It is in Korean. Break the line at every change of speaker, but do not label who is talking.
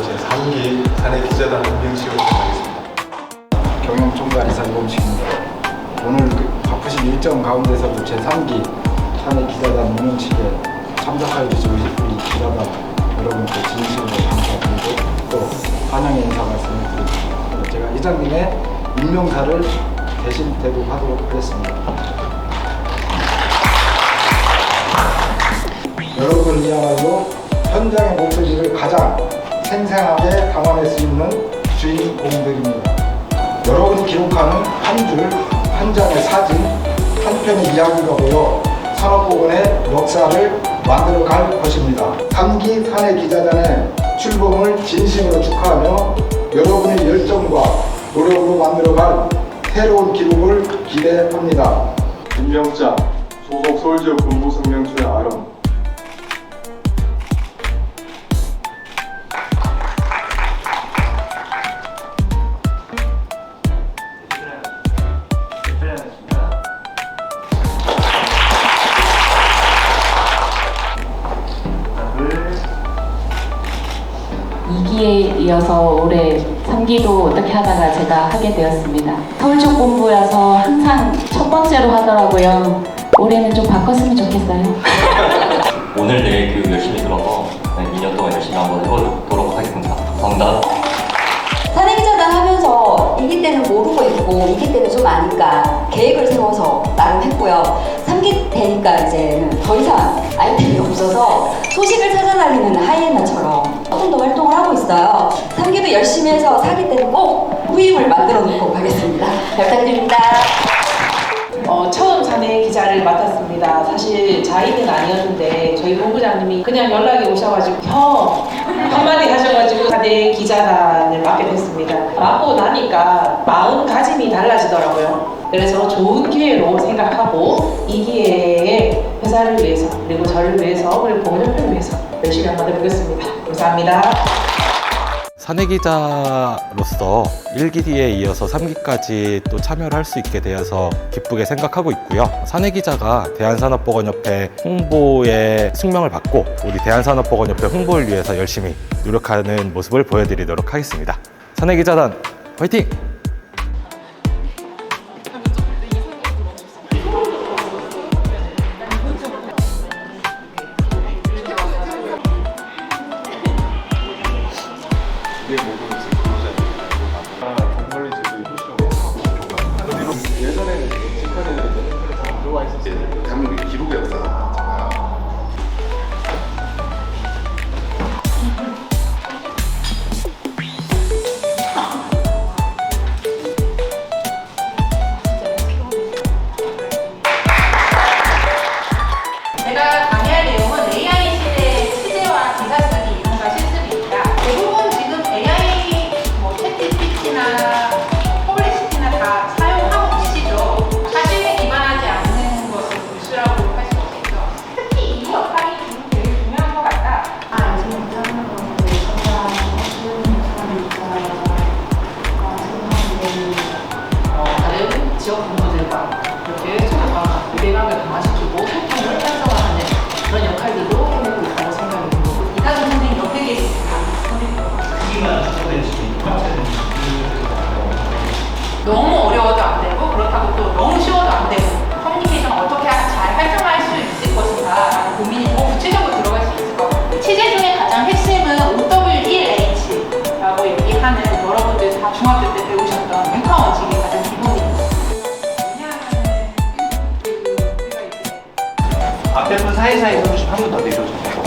제3기 사내 기자단 김명식으로 전하겠습니다.
경영총괄 이사 이범식입니다. 오늘 그 바쁘신 일정 가운데서도 제3기 사내 기자단 운영식에 참석하여 주신 우리 기자단 여러분께 진심으로 감사드리고 또 환영의 인사 말씀을 드립니다. 제가 이장님의 임명사를 대신 대북하도록 하겠습니다. 여러분이야말로 현장의 목소리를 가장 생생하게 담아낼 수 있는 주인공들입니다. 여러분이 기록하는 한 줄, 한 장의 사진, 한 편의 이야기가 보여 산업보건의 역사를 만들어 갈 것입니다. 3기 탄핵 기자단의 출범을 진심으로 축하하며 여러분의 열정과 노력으로 만들어 갈 새로운 기록을 기대합니다.
임명장 소속 서울지역 군부성명초의 아름
이어서 올해 3기도 어떻게 하다가 제가 하게 되었습니다. 서울적 공부여서 항상 첫 번째로 하더라고요. 올해는 좀 바꿨으면 좋겠어요.
오늘 내일 교육 열심히 들어서 네, 2년 동안 열심히 한번 해보도록 하겠습니다. 감사합니다.
사내기자단 하면서 이기 때는 모르고 있고 이기 때는 좀 아니까 계획을 세워서 나름 했고요. 3기 되니까 이제는 더 이상 아이템이 없어서 소식을 찾아다니는 하이에나처럼 3기도 열심히 해서 4기 때는 꼭 후임을 만들어 놓고 가겠습니다. 잘 부탁드립니다.
어, 처음 사내 기자를 맡았습니다. 사실 자의는 아니었는데 저희 본부장님이 그냥 연락이 오셔가지고 형 한마디 하셔가지고 사내 기자단을 맡게 됐습니다. 맡고 나니까 마음가짐이 달라지더라고요. 그래서 좋은 기회로 생각하고 이 기회에 회사를 위해서 그리고 저를 위해서 그리고 보건협회를 위해서 열심히 한번 해보겠습니다. 감사합니다.
사내기자로서 1기에 이어서 3기까지 또 참여를 할 수 있게 되어서 기쁘게 생각하고 있고요. 사내기자가 대한산업보건협회 홍보에 숙명을 받고 우리 대한산업보건협회 홍보를 위해서 열심히 노력하는 모습을 보여드리도록 하겠습니다. 사내기자단 화이팅!
제 너무 어려워도 안 되고 그렇다고 또 너무 쉬워도 안 되고 커뮤니케이션 어떻게 잘 활성화할 수 있을 것인가 고민이 더 구체적으로 들어갈 수 있을 것 같아요. 취재 중에 가장 핵심은 OW1H라고 얘기하는 여러분들 다 중학교 때 배우셨던 육하 원칙이 가장 기본입니다.
앞에 분 사이사이 서주시면 한분더 내려주세요.